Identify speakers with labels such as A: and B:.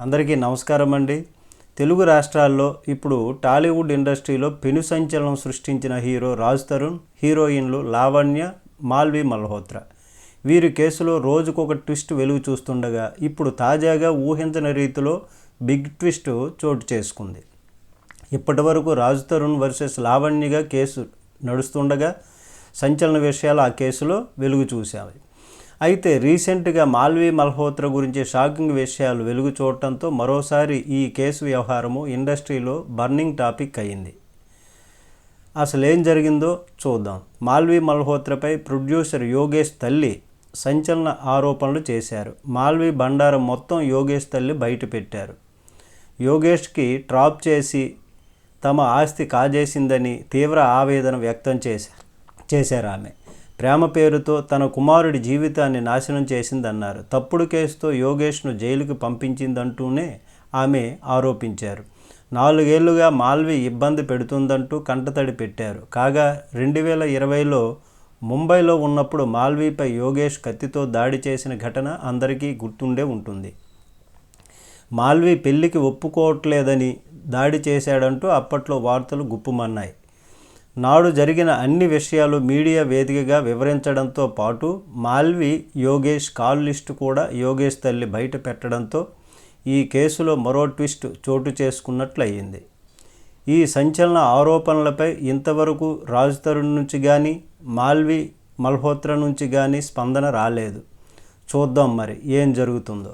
A: అందరికీ నమస్కారం అండి. తెలుగు రాష్ట్రాల్లో ఇప్పుడు టాలీవుడ్ ఇండస్ట్రీలో పెను సంచలనం సృష్టించిన హీరో రాజ్ తరుణ్ హీరోయిన్లు లావణ్య మాల్వి మల్హోత్రా. వీరి కేసులో రోజుకొక ట్విస్ట్ వెలుగు చూస్తుండగా ఇప్పుడు తాజాగా ఊహించని రీతిలో బిగ్ ట్విస్ట్ చోటు చేసుకుంది. ఇప్పటి వరకు రాజ్ తరుణ్ వర్సెస్ లావణ్యగా కేసు నడుస్తుండగా సంచలన విషయాలు ఆ కేసులో వెలుగు చూశాయి. అయితే రీసెంట్గా మాల్వీ మల్హోత్రా గురించి షాకింగ్ విషయాలు వెలుగు చూడటంతో మరోసారి ఈ కేసు వ్యవహారము ఇండస్ట్రీలో బర్నింగ్ టాపిక్ అయింది అసలు ఏం జరిగిందో చూద్దాం. మాల్వీ మల్హోత్రాపై ప్రొడ్యూసర్ యోగేష్ తల్లి సంచలన ఆరోపణలు చేశారు. మాల్వీ బండారం మొత్తం యోగేష్ తల్లి బయటపెట్టారు యోగేష్కి ట్రాప్ చేసి తమ ఆస్తి కాజేసిందని తీవ్ర ఆవేదన వ్యక్తం చేశారు చేశారు ఆమె. ప్రేమ పేరుతో తన కుమారుడి జీవితాన్ని నాశనం చేసిందన్నారు. తప్పుడు కేసుతో యోగేష్ను జైలుకు పంపించిందంటూనే ఆమె ఆరోపించారు. నాలుగేళ్ళుగా మాల్వి ఇబ్బంది పెడుతుందంటూ కంటతడి పెట్టారు. కాగా రెండు వేల ఇరవైలో ముంబైలో ఉన్నప్పుడు మాల్వీపై యోగేష్ కత్తితో దాడి చేసిన ఘటన అందరికీ గుర్తుండే ఉంటుంది. మాల్వి పెళ్ళికి ఒప్పుకోవట్లేదని దాడి చేశాడంటూ అప్పట్లో వార్తలు గుప్పుమన్నాయి. నాడు జరిగిన అన్ని విషయాలు మీడియా వేదికగా వివరించడంతో పాటు మాల్వి యోగేష్ కాల్ లిస్టు కూడా యోగేష్ తల్లి బయట పెట్టడంతో ఈ కేసులో మరో ట్విస్ట్ చోటు చేసుకున్నట్లు అయ్యింది ఈ సంచలన ఆరోపణలపై ఇంతవరకు రాజ్ తరుణ్ నుంచి కానీ మాల్వి మల్హోత్రా నుంచి కానీ స్పందన రాలేదు. చూద్దాం మరి ఏం జరుగుతుందో.